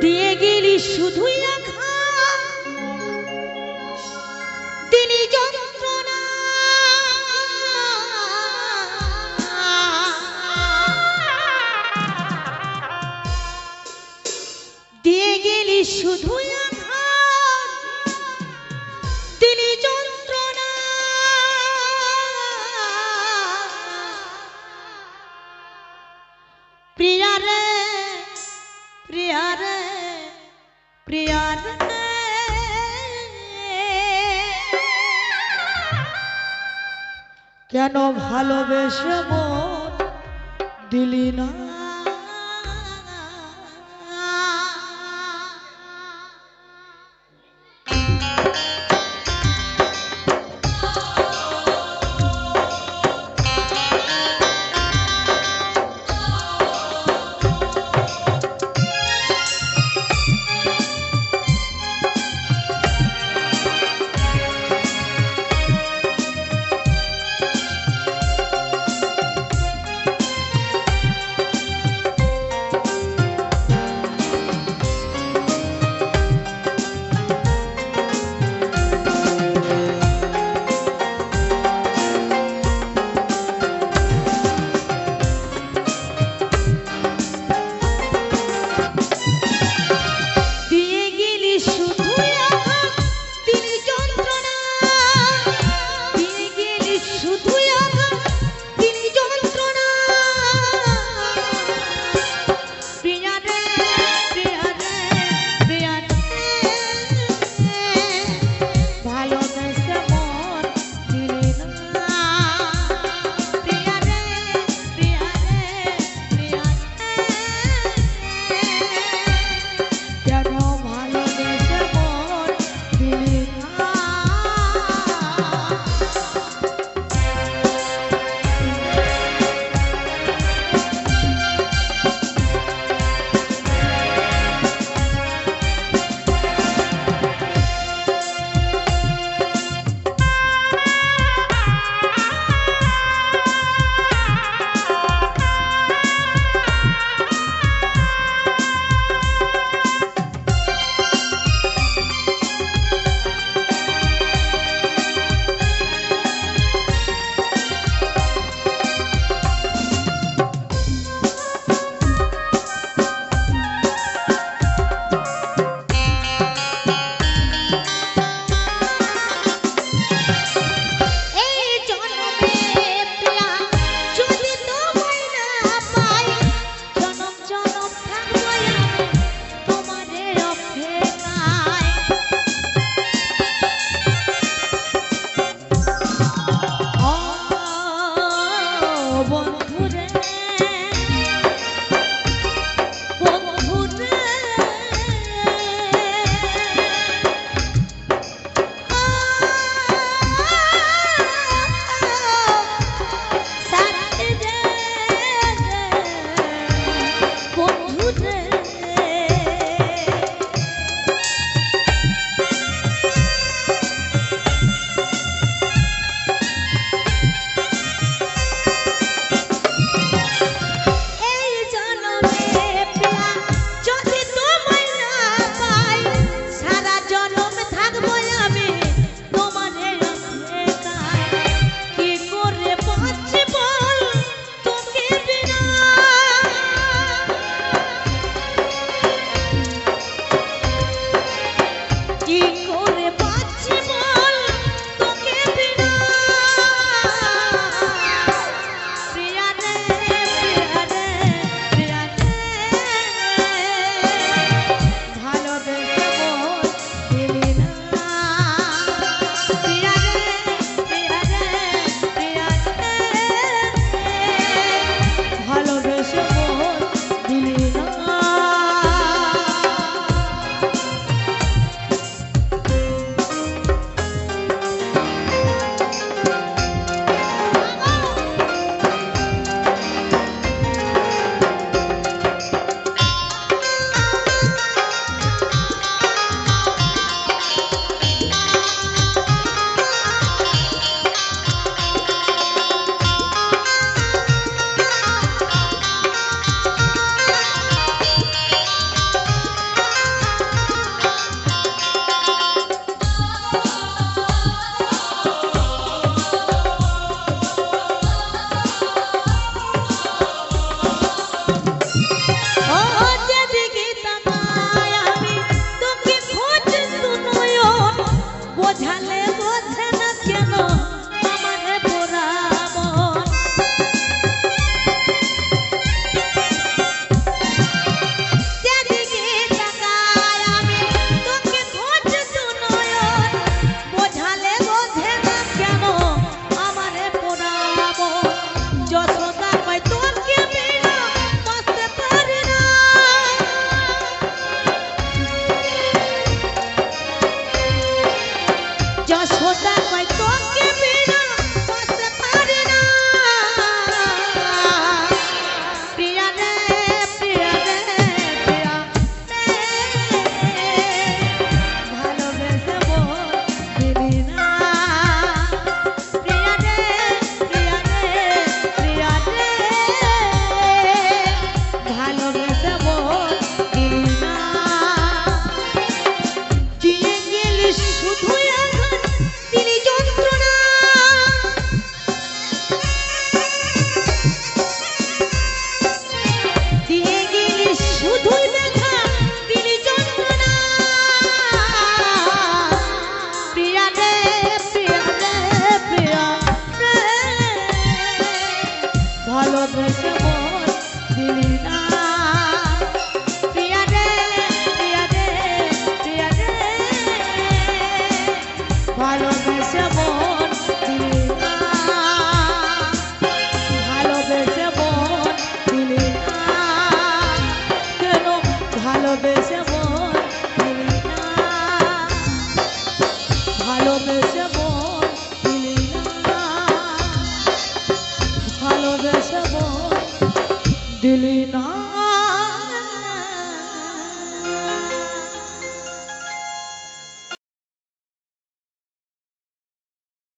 দিয়ে গেলি শুধুই তিনি দিয়ে গেলি শুধুই কেন ভালোবেসে মন দিলি না? Aleluya. like talking. was born, believe ভালোবেসে মন দিলি না